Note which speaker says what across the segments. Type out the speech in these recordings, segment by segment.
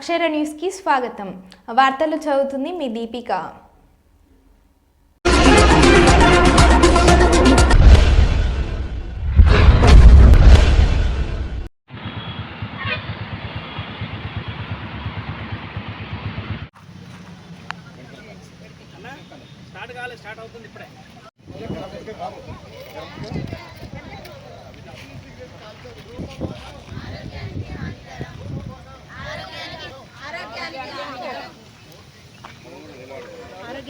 Speaker 1: అక్షర న్యూస్కి స్వాగతం. వార్తలు చదువుతుంది మీ దీపిక.
Speaker 2: స్టార్ట్ కాలేదు స్టార్ట్ అవుతుంది ఇప్పుడే
Speaker 3: ఆరోగ్యానికి ముక్కు అంటే
Speaker 4: మూడింటి నో చెప్పు మూడింటి నో చెప్పు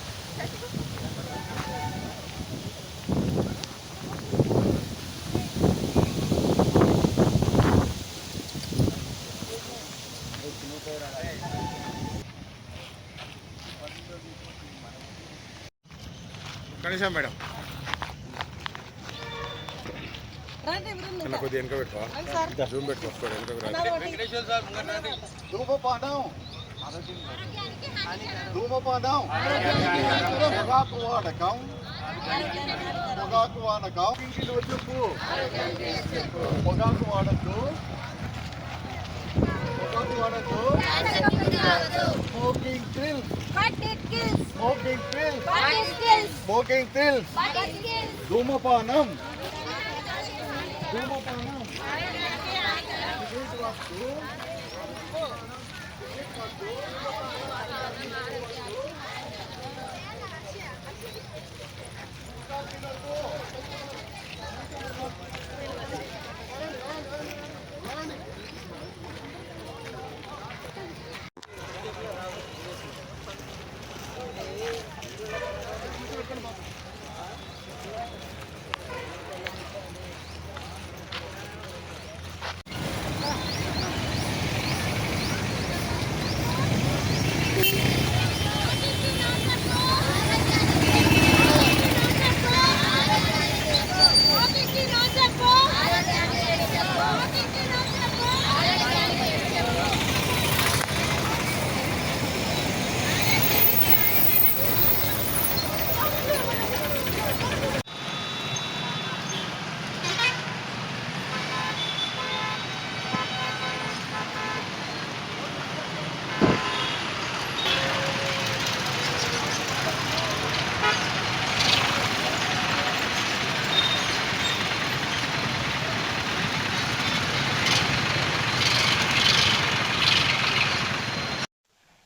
Speaker 4: కనీసం మేడం. అన్న కొద్దిగా వెనక పెట్టుకో. జూమ్ పెట్టుకో వెనక ధూమపానం ధూమపానం పొగాకు వాడకం పొగాకు వాడకం చెప్పు పొగాకు వాడద్దు పొగాకు వాడద్దు smoking thrill smoking thrill smoking thrill ధూమపానం ధూమపానం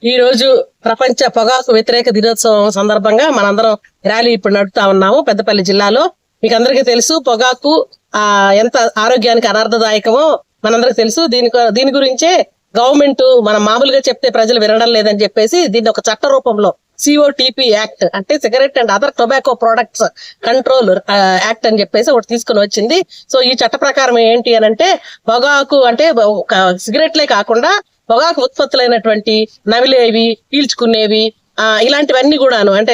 Speaker 5: ఈ రోజు ప్రపంచ పొగాకు వ్యతిరేక దినోత్సవం సందర్భంగా మనందరం ర్యాలీ ఇప్పుడు నడుపుతా ఉన్నాము పెద్దపల్లి జిల్లాలో. మీకు అందరికీ తెలుసు పొగాకు ఆ ఎంత ఆరోగ్యానికి అనర్థదాయకమో మనందరికి తెలుసు. దీని దీని గురించే గవర్నమెంట్ మనం మామూలుగా చెప్తే ప్రజలు వినడం లేదని చెప్పేసి దీన్ని ఒక చట్ట రూపంలో సిఓటిపి యాక్ట్ అంటే cigarette and other tobacco products control act అని చెప్పేసి ఒకటి తీసుకుని వచ్చింది. సో ఈ చట్ట ప్రకారం ఏంటి అని అంటే పొగాకు అంటే ఒక సిగరెట్లే కాకుండా పొగాకు ఉత్పత్తులైనటువంటి నవిలేవి పీల్చుకునేవి ఇలాంటివన్నీ కూడాను అంటే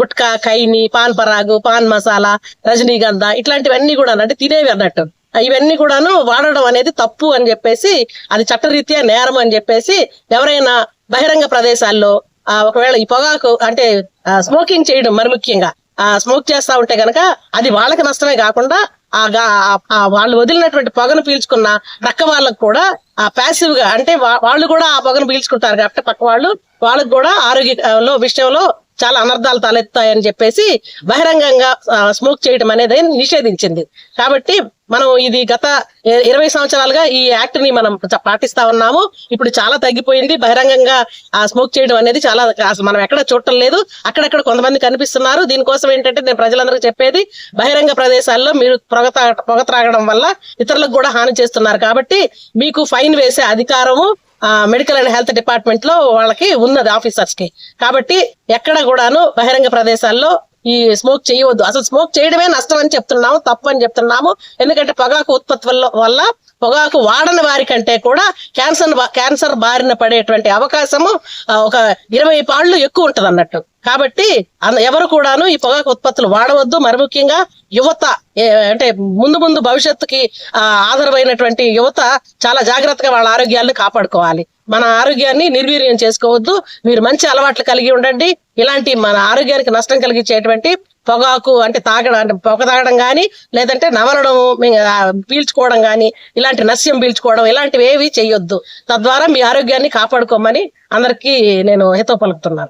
Speaker 5: గుట్కా కైని పాన్ పరాగు పాన్ మసాలా రజనీగంధ ఇట్లాంటివన్నీ కూడా అంటే తినేవి అన్నట్టు. ఇవన్నీ కూడాను వాడడం అనేది తప్పు అని చెప్పేసి అది చట్టరీత్యా నేరం అని చెప్పేసి ఎవరైనా బహిరంగ ప్రదేశాల్లో ఆ ఒకవేళ ఈ పొగాకు అంటే స్మోకింగ్ చేయడం మరి ముఖ్యంగా ఆ స్మోక్ చేస్తా ఉంటే గనక అది వాళ్ళకి నష్టమే కాకుండా వాళ్ళు వదిలినటువంటి పొగను పీల్చుకున్న పక్క వాళ్ళకు కూడా ఆ ప్యాసివ్గా అంటే వాళ్ళు కూడా ఆ పొగను పీల్చుకుంటారు కాబట్టి పక్క వాళ్ళు వాళ్ళకు కూడా ఆరోగ్యంలో విషయంలో చాలా అనర్థాలు తలెత్తాయని చెప్పేసి బహిరంగంగా స్మోక్ చేయడం అనేది నిషేధించింది. కాబట్టి మనం ఇది గత ఇరవై సంవత్సరాలుగా ఈ యాక్ట్ని మనం పాటిస్తా ఉన్నాము. ఇప్పుడు చాలా తగ్గిపోయింది. బహిరంగంగా ఆ స్మోక్ చేయడం అనేది చాలా అసలు మనం ఎక్కడ చూడటం లేదు. అక్కడక్కడ కొంతమంది కనిపిస్తున్నారు. దీనికోసం ఏంటంటే నేను ప్రజలందరికీ చెప్పేది బహిరంగ ప్రదేశాల్లో మీరు పొగ పొగ త్రాగడం వల్ల ఇతరులకు కూడా హాని చేస్తున్నారు. కాబట్టి మీకు ఫైన్ వేసే అధికారము మెడికల్ అండ్ హెల్త్ డిపార్ట్మెంట్లో వాళ్ళకి ఉన్నది ఆఫీసర్స్కి. కాబట్టి ఎక్కడ కూడాను బహిరంగ ప్రదేశాల్లో ఈ స్మోక్ చేయవద్దు. అసలు స్మోక్ చేయడమే నష్టం అని చెప్తున్నాము తప్పు అని చెప్తున్నాము. ఎందుకంటే పొగాకు ఉత్పత్తి వల్ల పొగాకు వాడని వారి కంటే కూడా క్యాన్సర్ క్యాన్సర్ బారిన పడేటువంటి అవకాశము ఒక ఇరవై పాళ్ళు ఎక్కువ ఉంటది అన్నట్టు కాబట్టి ఎవరు కూడాను ఈ పొగాకు ఉత్పత్తులు వాడవద్దు. మరి ముఖ్యంగా యువత ఏ- అంటే ముందు ముందు భవిష్యత్తుకి ఆధారమైనటువంటి యువత చాలా జాగ్రత్తగా వాళ్ళ ఆరోగ్యాలను కాపాడుకోవాలి. మన ఆరోగ్యాన్ని నిర్వీర్యం చేసుకోవద్దు. మీరు మంచి అలవాట్లు కలిగి ఉండండి. ఇలాంటి మన ఆరోగ్యానికి నష్టం కలిగించేటువంటి పొగాకు అంటే తాగడం అంటే పొగ తాగడం కానీ లేదంటే నవలడం పీల్చుకోవడం కానీ ఇలాంటి నస్యం పీల్చుకోవడం ఇలాంటివి ఏవి చేయొద్దు తద్వారా మీ ఆరోగ్యాన్ని కాపాడుకోమని అందరికీ నేను హితో పలుకుతున్నాను.